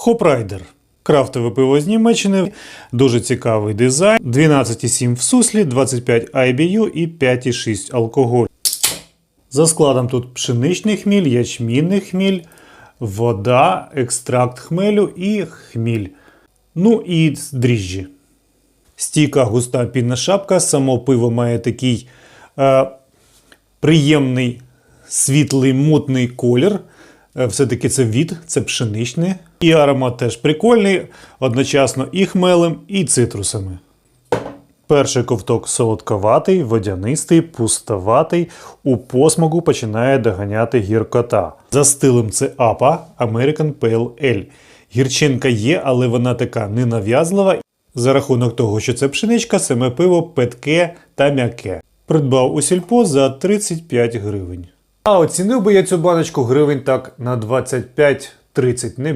Хопрайдер. Крафтове пиво з Німеччини, дуже цікавий дизайн, 12,7 в суслі, 25 IBU і 5,6 алкоголь. За складом тут пшеничний хміль, ячмінний хміль, вода, екстракт хмелю і хміль. Ну і дріжджі. Стійка густа пінна шапка. Само пиво має такий е, приємний світлий мутний колір. Е, Все-таки це від, це пшеничне. І аромат теж прикольний, одночасно і хмелем, і цитрусами. Перший ковток солодковатий, водянистий, пустоватий. У посмаку починає доганяти гіркота. За стилем це APA American Pale Ale. Гірчинка є, але вона така ненав'язлива. За рахунок того, що це пшеничка, саме пиво питке та м'яке. Придбав у сільпо за 35 гривень. А оцінив би я цю баночку гривень так на 25-30, не